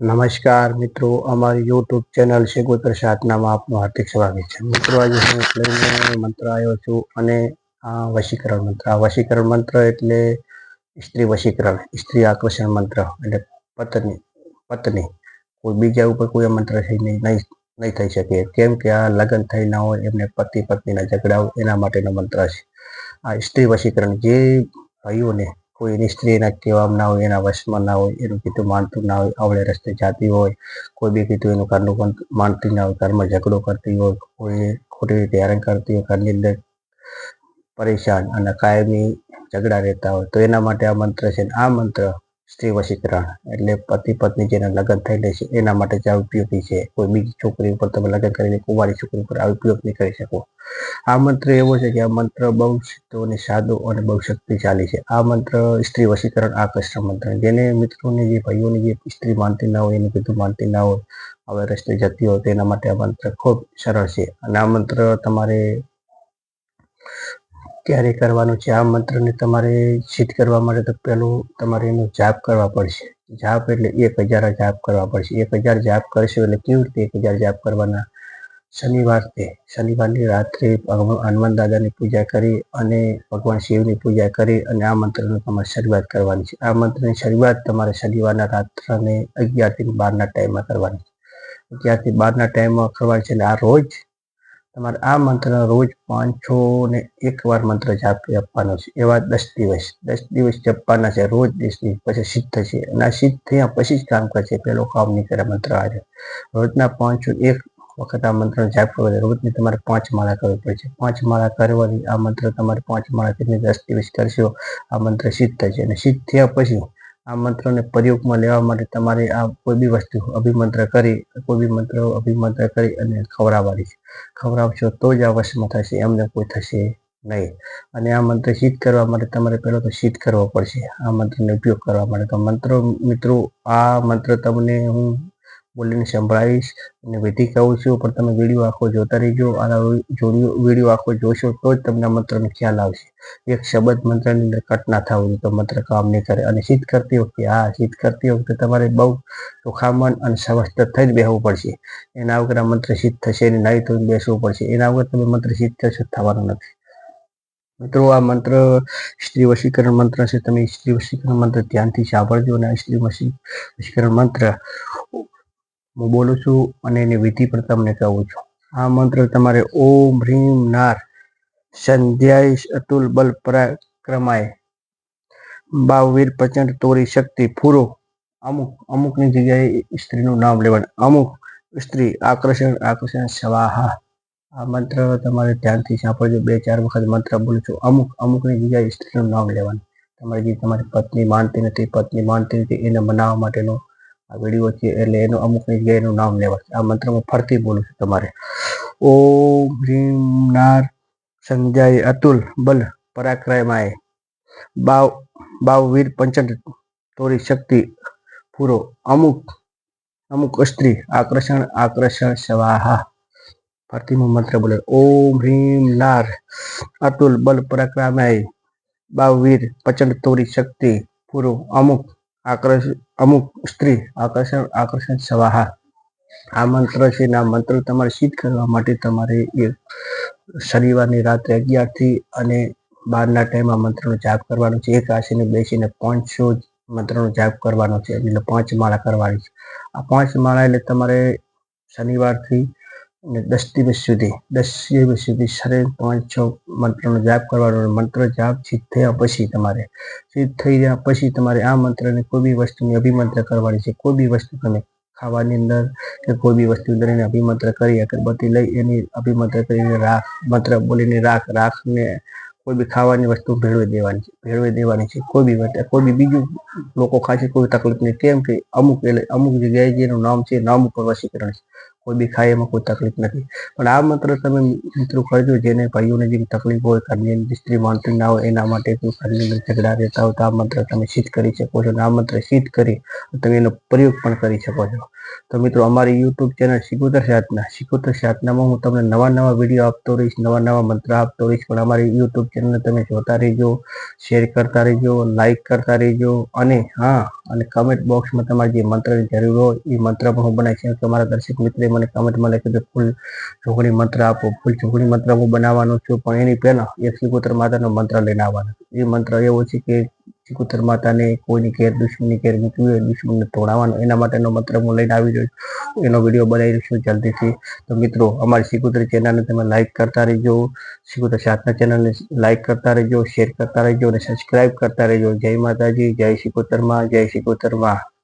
નમસ્કાર મિત્રો, અમારી યુટ્યુબ ચેનલ શેગોતર પ્રસાદનામાં આપનું હાર્દિક સ્વાગત છે. મિત્રો, આજે હું લઈને મંત્ર આવ્યો છું અને આ વશીકરણ મંત્ર. આ વશીકરણ મંત્ર એટલે સ્ત્રી વશીકરણ, સ્ત્રી આકર્ષણ મંત્ર એટલે પત્ની પત્ની. કોઈ બીજા ઉપર કોઈ મંત્ર થઈ નહીં નહીં થઈ શકે. કેમ કે આ લગ્ન થઈ ના હોય, એમને પતિ પત્નીના ઝઘડા એના માટેનો મંત્ર છે. આ સ્ત્રી વશીકરણ જે ભાઈઓને કોઈની સ્ત્રીના કહેવામાં ના હોય, એના વશમાં ના હોય, એનું કીધું માનતું ના હોય, આવડે રસ્તે જાતી હોય, કોઈ બી કીધું એનું ઘરનું માનતી ના હોય, ઘરમાં ઝઘડો કરતી હોય, કોઈ ખોટી રીતે હેરાન કરતી હોય, ઘરની અંદર પરેશાન અને કાયમી ઝઘડા રહેતા હોય, તો એના માટે આ મંત્ર છે આ મંત્ર સ્ત્રી વશીકરણ એટલે પતિ પત્ની જેના લગ્ન થયેલે છે, એના માટે જ આ ઉપયોગી છે. કોઈ બીજી છોકરી ઉપર તમે લગ્ન કરીને કુંવારી છોકરી ઉપર આ ઉપયોગ નહીં કરી શકો. આ મંત્ર એવો છે કે આ મંત્ર બહુ અને સાદો અને બહુ શક્તિશાળી છે. આ મંત્ર સ્ત્રી વશીકરણ આકર્ષણ મંત્ર. જેને મિત્રોને જે ભાઈઓને જે સ્ત્રી માનતી ના હોય, એને કીધું માનતી ના હોય, હવે રસ્તે જતી હોય તેના માટે આ મંત્ર ખૂબ સરળ છે. અને આ મંત્ર તમારે ક્યારે કરવાનું છે? આ મંત્રને તમારે સિદ્ધ કરવા માટે તો પહેલું તમારે એનો જાપ કરવા પડશે. જાપ એટલે એક હજાર જાપ કરવા પડશે. એક હજાર જાપ કરશો એટલે કેવી રીતે એક હજાર જાપ કરવાના? શનિવારથી શનિવારની રાત્રે હનુમાન દાદાની પૂજા કરી અને ભગવાન શિવની પૂજા કરી અને આ મંત્રની તમારે શરૂઆત કરવાની છે. આ મંત્રની શરૂઆત તમારે શનિવારના રાત્રને અગિયારથી બારના ટાઈમમાં કરવાની છે. અગિયારથી બારના ટાઈમમાં કરવાની છે અને આ રોજ તમારે આ મંત્ર રોજ પાંચસો ને એક વાર મંત્ર જાપી આપવાનો છે. એવા દસ દિવસ. દસ દિવસ જપવાના છે. રોજ દસ દિવસ પછી સિદ્ધ થશે. અને આ સિદ્ધ થયા પછી જ કામ કરશે. પેલો કામ નહીં કરે મંત્ર આજે. રોજના પાંચસો એક વખત આ મંત્ર જાપ કરવો રોજની તમારે પાંચ માળા કરવી પડશે પાંચ માળા કરવાની આ મંત્ર તમારે પાંચ માળા કરીને દસ દિવસ કરશો. આ મંત્ર સિદ્ધ થશે. અને સિદ્ધ થયા પછી આ મંત્રને પ્રયોગમાં લેવા માટે તમારે આ કોઈ બી વસ્તુ અભિમંત્ર કરી, કોઈ બી મંત્ર અભિમંત્ર કરી અને ખવડાવવાની છે. ખવડાવશો તો જ આ વશમાં થશે, એમને કોઈ થશે નહીં. અને આ મંત્ર સિદ્ધ કરવા માટે તમારે પહેલો તો સિદ્ધ કરવો પડશે. આ મંત્રનો ઉપયોગ કરવા માટે. તો મંત્ર મિત્રો, આ મંત્ર તમને હું બોલીને સંભળાવીશ અને વિધિ કહું છું, પણ તમે વીડિયો આખો જોતા રહેજો. આના વીડિયો આખો જોશો તો જ તમને મંત્રનો ખ્યાલ આવશે. એક શબ્દ મંત્રની અંદર કટ ના થવું તો મંત્ર કામ નહીં કરે. અને સિદ્ધ કરતી વખતે, હા સિદ્ધ કરતી વખતે તમારે બહુ ચોખામન અને સ્વસ્થ થઈ જ બેસવું પડશે. એના વગર આ મંત્ર સિદ્ધ થશે નહીં તો બેસવું પડશે. એના વગર તમે મંત્ર સિદ્ધ થશે થવાનું નથી. મિત્રો, આ મંત્ર સ્ત્રી વશીકરણ મંત્ર છે. તમે સ્ત્રી વશીકરણ મંત્ર ધ્યાનથી સાંભળજો અને આ વશી, વશીકરણ મંત્ર હું બોલું છું અને એની વિધિ પણ તમને કહું છું. આ મંત્ર તમારે ઓમ હ્રીમ નાર સંધ્યાય અતુલ બલ પરાક્રમાય. બાવીર પ્રચંડ તોરી શક્તિ ફૂરો અમુક, અમુકની જગ્યાએ સ્ત્રીનું નામ લેવાનું. અમુક સ્ત્રી આકર્ષણ આકર્ષણ, સ્વાહા. આ મંત્ર તમારે ધ્યાનથી સાંભળજો. બે, ચાર વખત મંત્ર બોલું છું. અમુક, અમુકની જગ્યાએ સ્ત્રીનું નામ લેવાનું. તમારી જે તમારી પત્ની માનતી નથી, પત્ની માનતી નથી, એને મનાવવા માટેનો આ વીડિયો છે એટલે એનું અમુક જગ્યાએ એનું નામ લેવાનું આ મંત્ર હું ફરતી બોલું છું તમારે. ઓમ હ્રીમ નાર સંજય અતુલ બલ પરાક્રમાય બાવ બાવવીર પંચન તોરી શક્તિ પૂરો. અમુક અમુક સ્ત્રી આકર્ષણ આકર્ષણ સ્વાહા. ફરતી હું મંત્ર બોલે. ઓમ હ્રીમ નાર અતુલ બલ પરાક્રમાય બાવવીર પચંડ તોરી શક્તિ પૂરો. અમુક આકર્ષ અમુક સ્ત્રી આકર્ષણ આકર્ષણ સવાહા આ મંત્ર છે આ મંત્ર તમારે સિદ્ધ કરવા માટે તમારે એ શનિવારની રાત્રે અગિયારથી અને બારના ટાઈમમાં મંત્રનો જાપ કરવાનો છે. એક આશીને બેસીને પાંચસો મંત્રનો જાપ કરવાનો છે. એટલે પાંચ માળા કરવાની છે. આ પાંચ માળા એટલે તમારે શનિવારથી અને દસ દિવસ સુધી, દસ દિવસ સુધી શરીર પાંચ છ મંત્રનો જાપ કરવાનો મંત્ર જાપ સિદ્ધ થયા પછી તમારે, સિદ્ધ થઈ ગયા પછી તમારે આ મંત્રને કોઈ બી વસ્તુની અભિમંત્ર કરવાની છે. કોઈ બી વસ્તુ તમે ખાવાની અંદર કે કોઈ બી વસ્તુ અંદર એને અભિમંત્ર કરી, અગરબત્તી લઈ એની અભિમંત્ર કરીને રાખ, મંત્ર બોલીને રાખ, રાખને કોઈ બી ખાવાની વસ્તુ ભેળવી દેવાની છે, ભેળવી દેવાની છે. કોઈ બી કોઈ બી બીજું લોકો ખાશે કોઈ તકલીફ નહીં. કેમ કે અમુક એટલે અમુક જગ્યાએ જેનું નામ છે નામ ઉપર વશીકરણ છે. કોઈ બી ખાય એમાં કોઈ તકલીફ નથી. પણ આ મંત્ર તમે મિત્રો કરજો, જેને ભાઈઓને જેવી તકલીફ હોય, ઘરની સ્ત્રી માનતી ના હોય, એના માટે ઘરની અંદર ઝઘડા રહેતા હોય, તો આ માત્ર તમે સિદ્ધ કરી શકો છો. અને આ માત્ર સિદ્ધ કરી તમે એનો પ્રયોગ પણ કરી શકો છો. તો મિત્રો, અમારી યુટ્યુબ ચેનલ શિકોતર સાધના, શિકોતર સાધનામાં હું તમને નવા નવા વીડિયો આપતો રહીશ, નવા નવા મંત્ર આપતો રહીશ. પણ અમારી યુટ્યુબ ચેનલ તમે જોતા રહેજો શેર કરતા રહેજો લાઇક કરતા રહેજો. અને હા, અને કમેન્ટ બોક્સમાં તમારે જે મંત્રની જરૂર હોય, એ મંત્ર પણ હું બનાવી કે તમારા દર્શક મિત્રે મને કમેન્ટમાં લખી કે ફૂલ ચોકડી મંત્ર આપો, ફૂલ ચોકડી મંત્ર હું બનાવવાનો છું, પણ એની પહેલા એક શિકોતર માતાનો મંત્ર લઈને આવવાનો. એ મંત્ર એવો છે કે શિકોતર માતાને કોઈની ઘેર દુશ્મનની ઘેર મૂકવી હોય, દુશ્મનને તોડાવવાનો. એના માટેનો મંત્ર હું લઈને આવી રહ્યો છું. એનો વીડિયો બનાવી રહ્યો છું જલ્દીથી. તો મિત્રો, અમારી શિકોતર ચેનલને તમે લાઇક કરતા રહેજો. શિકોતર સાતના ચેનલને લાઇક કરતા રહેજો શેર કરતા રહેજો અને સબસ્ક્રાઇબ કરતા રહેજો. જય માતાજી, જય શિકોતરમાં જય શિકોતરમાં